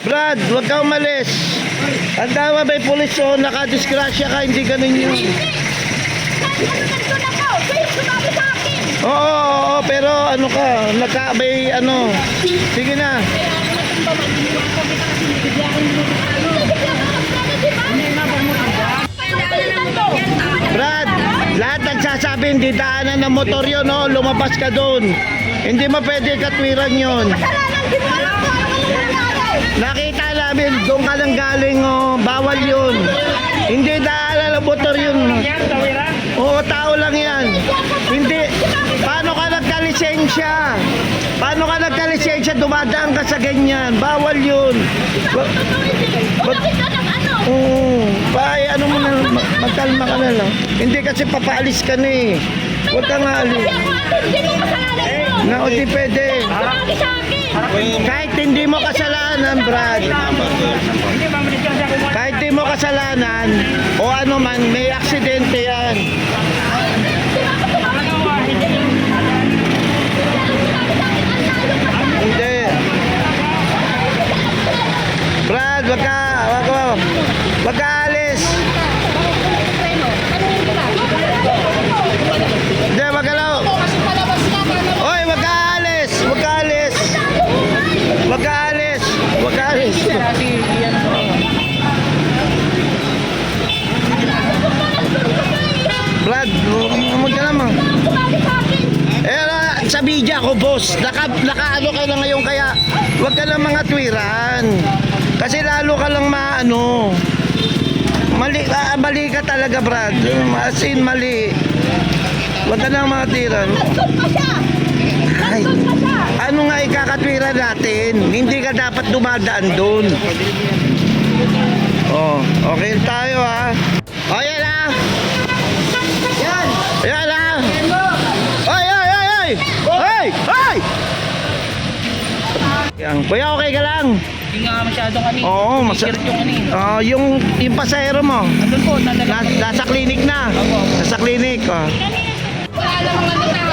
Brad, huwag ka umalis. Ang tama may pulis o nakadisgrasya ka, hindi ganun yun. Oo, oo, oo, pero ano ka, naka, may ano, sige na. Brad, lahat nagsasabi hindi daanan ng motor yun, no? lumabas ka doon. Hindi mo pwede katwiran yun. Nakita namin, doon ka lang galing, oh. bawal yun. Hindi daanan ng motor yun. Oo, tao lang yan. Hindi, paano ka nagkalisensya? Paano ka nagkalisensya? Dumadaan ka sa ganyan. Bawal yun. Ba- Oo. Bay, ano mo na, ma- magkalma ka na lang. Hindi kasi papaalis ka na eh. Huwag ka nga alis. Na, o di pwede. Kahit hindi mo kasalanan, Brad. Kahit hindi mo kasalanan, o ano man, may aksidente yan. Hindi. Brad, wag ka, wag ka, wag ka alis. Naman. Eh, ah, sa media ko, boss. Naka, naka ano ka na ngayon kaya wag ka lang mga twiran. Kasi lalo ka lang maano. Mali, ah, mali ka talaga, Brad. As in, mali. Wag ka lang mga tiran. Ay, ano nga ikakatwira natin? Hindi ka dapat dumadaan doon. Oh, okay tayo ha. Oh, yan ha. Yan. Kuya, okay ka lang? Hindi nga masyadong ano eh. Oo, Sikirot yung ano. Oh, yung, yung pasahero mo. Andun po, Nas, nadala. nasa klinik na. Nasa klinik. Oh. Wala namang ano.